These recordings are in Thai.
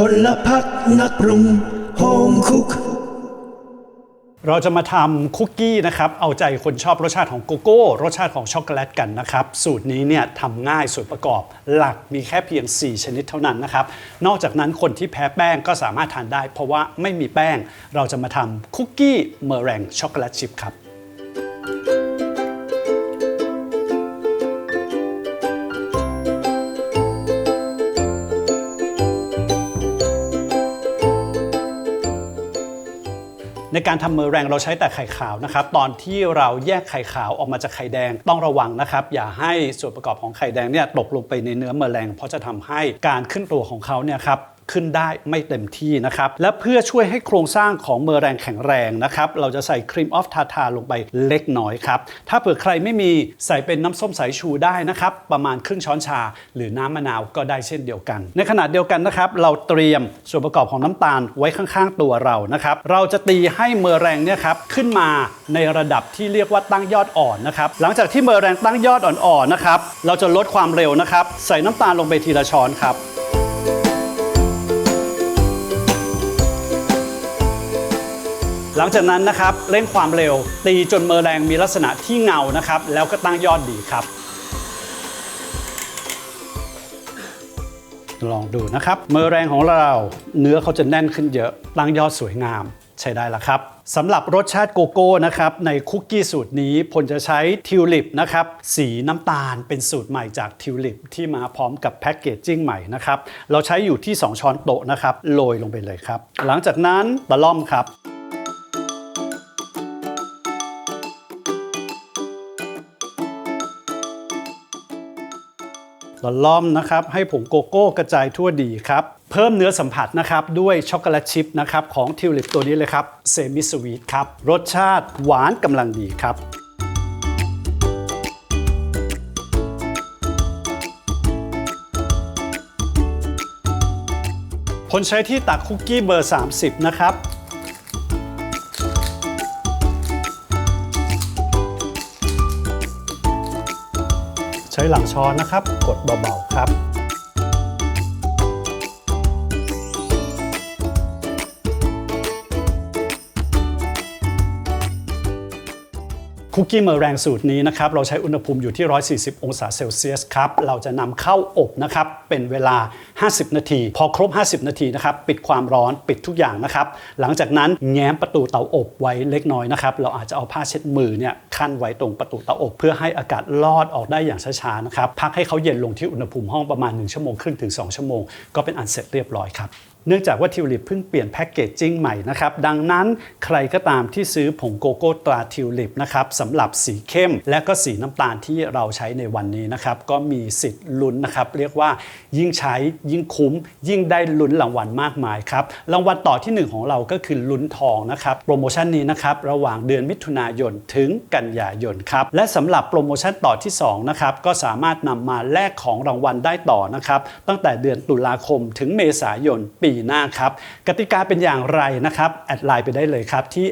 พลพักนักปรุงโฮมคุก เราจะมาทำคุกกี้นะครับ เอาใจคนชอบรสชาติของโกโก้ รสชาติของช็อกโกแลตกันนะครับ สูตรนี้เนี่ยทำง่ายส่วนประกอบ หลักมีแค่เพียง 4 ชนิดเท่านั้นนะครับ นอกจากนั้นคนที่แพ้แป้งก็สามารถทานได้ เพราะว่าไม่มีแป้ง เราจะมาทำคุกกี้เมอร์แรงช็อกโกแลตชิพครับ ในการทำเมอแรงเราใช้แต่ไข่ขาวนะครับ ตอนที่เราแยกไข่ขาวออกมาจากไข่แดงต้องระวังนะครับ อย่าให้ส่วนประกอบของไข่แดงเนี่ยตกลงไปในเนื้อเมอแรง เพราะจะทำให้การขึ้นตัวของเขาเนี่ยครับ ขึ้นได้ไม่เต็มที่นะครับ และเพื่อช่วยให้โครงสร้างของเมอแรงแข็งแรงนะครับ เราจะใส่ครีมออฟทาทาลงไปเล็กน้อยครับ ถ้าเผื่อใครไม่มีใส่เป็นน้ำส้มสายชูได้นะครับ ประมาณครึ่งช้อนชา หรือน้ำมะนาวก็ได้เช่นเดียวกัน ในขณะเดียวกันนะครับ เราเตรียมส่วนประกอบของน้ำตาลไว้ข้างๆตัวเรานะครับ เราจะตีให้เมอแรงเนี่ยครับขึ้นมาในระดับที่เรียกว่าตั้งยอดอ่อนนะครับ หลังจากที่เมอแรงตั้งยอดอ่อนๆนะครับ เราจะลดความเร็วนะครับ ใส่น้ำตาลลงไปทีละช้อนครับ หลังจากนั้นนะครับเร่งความเร็ว ตีจนเมอแรงมีลักษณะที่เงานะครับ แล้วก็ตั้งยอดดีครับ ลองดูนะครับ เมอแรงของเราเนื้อเขาจะแน่นขึ้นเยอะ ตั้งยอดสวยงามใช้ได้แล้วครับสำหรับรสชาติโกโก้นะครับในคุกกี้สูตรนี้ผลจะใช้ทิวลิปนะครับสีน้ำตาลเป็นสูตรใหม่จากทิวลิปที่มาพร้อมกับแพ็กเกจจิ้งใหม่นะครับเราใช้อยู่ที่ 2 ช้อนโต๊ะนะครับโรยลงไปเลยครับ หลังจากนั้นตะล่อมครับ ละล่อมนะครับให้ผงโกโก้กระจายทั่วดีครับ เพิ่มเนื้อสัมผัสนะครับด้วยช็อกโกแลตชิพนะครับของทิวลิปตัวนี้เลยครับเซมิสวีทครับ รสชาติหวานกำลังดีครับผลใช้ที่ตักคุกกี้เบอร์ 30 นะครับ ใช้หลังช้อนนะครับ กดเบาๆครับ คุกกี้เมอร์แรงสูตรนี้นะครับ เราใช้อุณหภูมิอยู่ที่ 140 องศาเซลเซียสครับ เราจะนำเข้าอบนะครับ เป็นเวลา50 นาที พอครบ 50 นาทีนะครับปิดความร้อนปิดทุกอย่างนะครับ หลังจากนั้นแง้มประตูเตาอบไว้เล็กน้อยนะครับ เราอาจจะเอาผ้าเช็ดมือเนี่ยขั้นไว้ตรงประตูเตาอบ เพื่อให้อากาศลอดออกได้อย่างช้าๆนะครับพักให้เขาเย็นลงที่อุณหภูมิห้องประมาณ 1 ชั่วโมงครึ่งถึง 2 ชั่วโมง ก็เป็นอันเสร็จเรียบร้อยครับเนื่องจากว่าทิวลิปเพิ่งเปลี่ยนแพ็กเกจจิ้งใหม่นะครับ ดังนั้นใครก็ตามที่ซื้อผงโกโก้ตราทิวลิปนะครับสำหรับสีเข้มและก็สีน้ำตาลที่เราใช้ในวันนี้นะครับ ก็มีสิทธิ์ลุ้นนะครับ เรียกว่ายิ่งใช้ยิ่งคุ้ม ยิ่งได้ลุ้นรางวัลมากมายครับ รางวัลต่อทีหนึ่1 ของเราก็คือลุ้นทองนะครับ โปรโมชั่นนี้นะครับระหว่างเดือนมิถุนายนถึงกันยายนครับ และสำหรับโปรโมชั่นต่อที่2นะครับก็สามารถนำมาแลกของรางวัลได้ต่อนะครับตั้งแต่เดือนตุลาคมถึงเมษายนปีหน้าครับกติกาเป็นอย่างไรนะครับแอดไลน์ไปได้เลยครับที่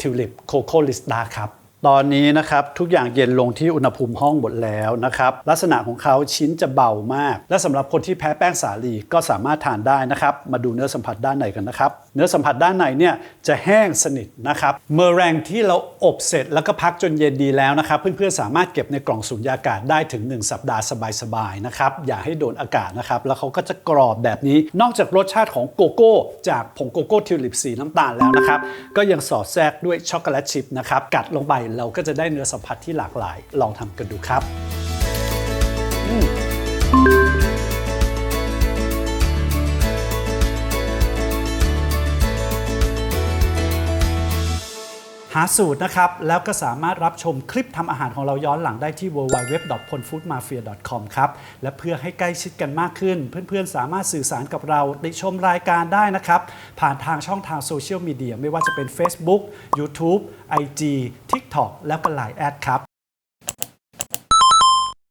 @tulip coco lista ครับ ตอนนี้นะครับทุกอย่างเย็นลงที่อุณหภูมิห้องหมดแล้วนะครับลักษณะของเขาชิ้นจะเบามาก และสำหรับคนที่แพ้แป้งสาลีก็สามารถทานได้นะครับ มาดูเนื้อสัมผัสด้านในกันนะครับ เนื้อสัมผัสด้านในเนี่ยจะแห้งสนิทนะครับเมอแรงที่เราอบเสร็จแล้วก็พักจนเย็นดีแล้วนะครับ เพื่อนๆสามารถเก็บในกล่องสูญญากาศได้ถึง 1 สัปดาห์สบายๆนะครับอย่าให้โดนอากาศนะครับแล้วเขาก็จะกรอบแบบนี้ นอกจากรสชาติของโกโก้จากผงโกโก้ทิวลิปสีน้ำตาลแล้วนะครับก็ยังสอดแทรกด้วยช็อกโกแลตชิพนะครับกัดลงไปเราก็จะได้เนื้อสัมผัสที่หลากหลาย ลองทำกันดูครับ หาสูตรนะครับ แล้วก็สามารถรับชมคลิปทำอาหารของเราย้อนหลังได้ที่ www.ponfoodmafia.com ครับ และเพื่อให้ใกล้ชิดกันมากขึ้น เพื่อนๆ สามารถสื่อสารกับเราติชมรายการได้นะครับ ผ่านทางช่องทางโซเชียลมีเดียไม่ว่าจะเป็น Facebook YouTube IG TikTok และก็ Line แอดครับ